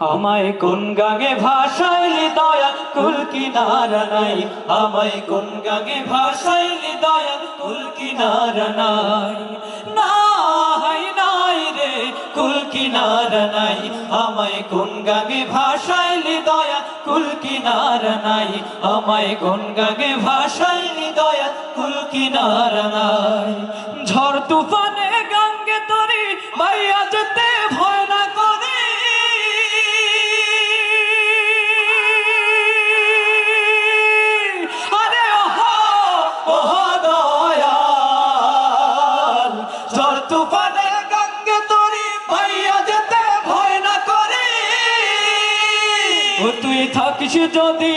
আমায় কোন গাঙে ভাসাইলি দয়া কুল কিনারা নাই? আমায় কোন গাঙে কুল নাই? আমায় কোন গাঙে ভাসাইলি দয়া কুল কিনারা আমায় নাই? ঝড় তুফানে গঙ্গে তরি ভাইয়া যেতে ভয় ঝড় গঙ্গে তরি ভাইয়া যেতে ভয় করে। ও তুই থাকিস যদি,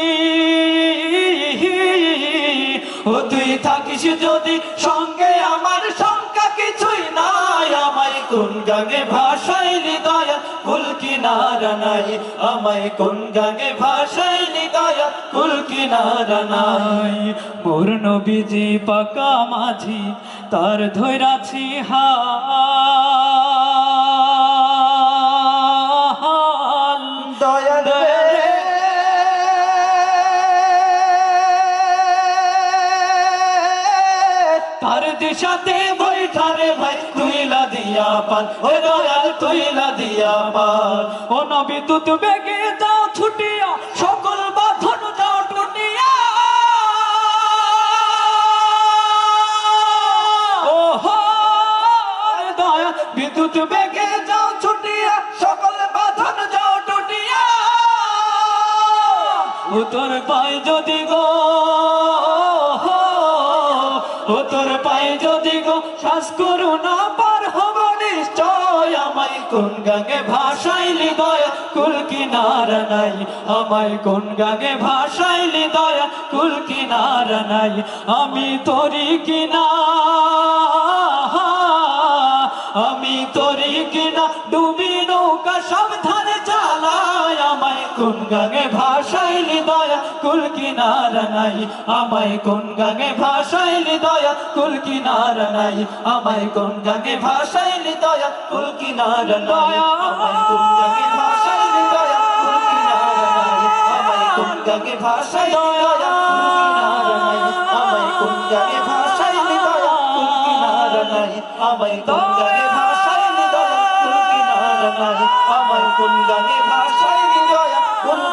ও তুই থাকিস যদি, সঙ্গে আমার শঙ্কা কিছুই নাই। আমায় কোন গানে ভাষাইলি দয়া কুল কিনারা নাই। আমায় কোন গানে ভাষাইলি দয়া কুল কিনারা নাই। মোর নবীজি পাকা মাঝি তার ধৈরাছি হাল। দয়াল তার দিশাতে বৈঠারে ভাই তুইলা দিয়া পান। ও দয়াল তুইলা দিয়া পান। ও নবী তুত বেগে যাও ছুটিয়া। বিদ্যুৎ বেগে যদি গো তোর যদি গো, শ্বাস করু না পার হব নিশ্চয়। আমায় কোন কুল কিনারা নাই। আমায় কোন কুল কিনারা নাই। আমি তোরি কিনা, আমি তোরি কিনা ডুবি আমায় কোন গাঙে ভাসাইলি দয়া? কুল কিনারা নাই। আমায় কোন গাঙে ভাসাইলি দয়া? কুল কিনারা নাই। আমায় কোন গাঙে ভাসাইলি দয়া? কুল কিনারা নাই। আমায় কোন গাঙে ভাসাইলি দয়া? কুল কিনারা নাই। আমায় কোন গাঙে ভাসাইলি দয়া? কুল কিনারা নাই। আমায় কোন গাঙে কোন গাঙে ভাষায় দয়া কুল কিনারা নাই আমায় কোন